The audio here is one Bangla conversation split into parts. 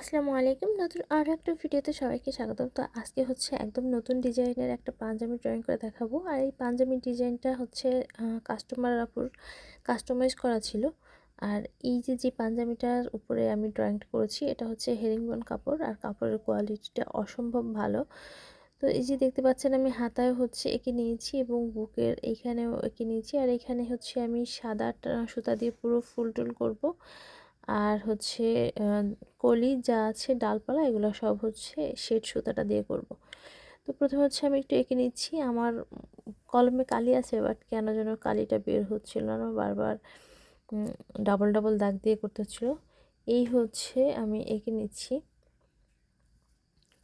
আসসালামু আলাইকুম। নতুন আরও একটা ভিডিওতে সবাইকে স্বাগতম। তো আজকে হচ্ছে একদম নতুন ডিজাইনের একটা পাঞ্জাবি ড্রয়িং করে দেখাবো। আর এই পাঞ্জাবির ডিজাইনটা হচ্ছে কাস্টমার আপুর কাস্টমাইজ করা ছিল। আর এই যে যে পাঞ্জাবিটার উপরে আমি ড্রয়িংটা করেছি, এটা হচ্ছে হেরিংবন কাপড়। আর কাপড়ের কোয়ালিটিটা অসম্ভব ভালো। তো এই যে, দেখতে পাচ্ছেন আমি হাতায় হচ্ছে এঁকে নিয়েছি এবং বুকের এইখানেও এঁকে নিয়েছি। আর এখানে হচ্ছে আমি সাদা সুতা দিয়ে পুরো ফুল টুল করব। আর হচ্ছে কলি যা আছে ডালপালা, এগুলো সব হচ্ছে শেড সুতাটা দিয়ে করব। তো প্রথমে হচ্ছে আমি একটু এঁকে নিচ্ছি। আমার কলমে কালি আছে, বাট কেন যেন কালিটা বের হচ্ছিল না, বারবার ডাবল ডাবল দাগ দিয়ে করতে হচ্ছিল। এই হচ্ছে আমি এঁকে নিচ্ছি।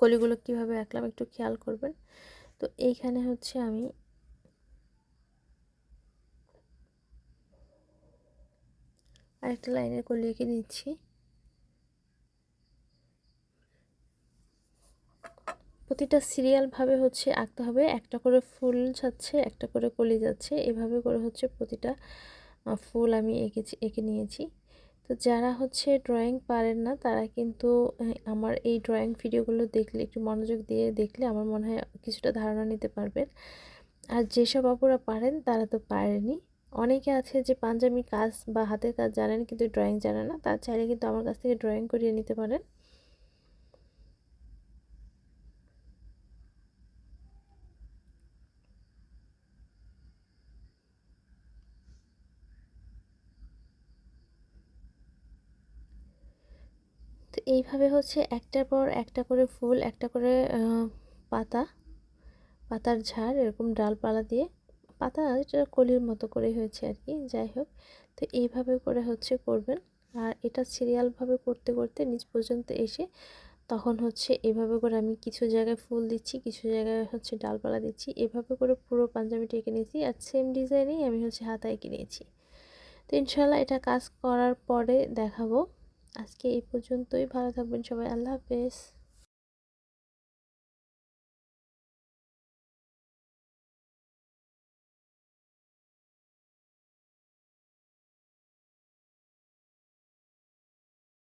কলিগুলো কীভাবে আঁকলাম একটু খেয়াল করবেন। তো এইখানে হচ্ছে আমি আরেকটা লাইনের কলি এঁকে নিচ্ছি প্রতিটা সিরিয়ালভাবে হচ্ছে আঁকতে হবে। একটা করে ফুল যাচ্ছে, একটা করে কলি যাচ্ছে। এভাবে করে হচ্ছে প্রতিটা ফুল আমি এঁকেছি, এঁকে নিয়েছি। তো যারা হচ্ছে ড্রয়িং পারেন না, তারা কিন্তু আমার এই ড্রয়িং ভিডিওগুলো দেখলে, একটু মনোযোগ দিয়ে দেখলে আমার মনে হয় কিছুটা ধারণা নিতে পারবেন। আর যেসব অপরা পারেন, তারা তো পারেনি অনেকে আছে যে পাঞ্জাবি কাজ বা হাতের কাজ জানেন কিন্তু ড্রয়িং জানে না, তার চাইলে কিন্তু আমার কাছ থেকে ড্রয়িং করিয়ে নিতে পারেন। তো এইভাবে হচ্ছে একটার পর একটা করে ফুল, একটা করে পাতা, পাতার ঝাড়, এরকম ডালপালা দিয়ে পাতা এটা কলির মতো করে হয়েছে আর কি, যাই হোক। তো এইভাবে করে হচ্ছে করবেন। আর এটা সিরিয়ালভাবে করতে করতে নিচ পর্যন্ত এসে তখন হচ্ছে এভাবে করে আমি কিছু জায়গায় ফুল দিচ্ছি, কিছু জায়গায় হচ্ছে ডালপালা দিচ্ছি। এভাবে করে পুরো পাঞ্জাবিটা এঁকে নিয়েছি আর সেম ডিজাইনেই আমি হচ্ছে হাতা এঁকে নিয়েছি। তো ইনশাল্লাহ এটা কাজ করার পরে দেখাবো। আজকে এই পর্যন্তই। ভালো থাকবেন সবাই। আল্লাহ হাফেজ।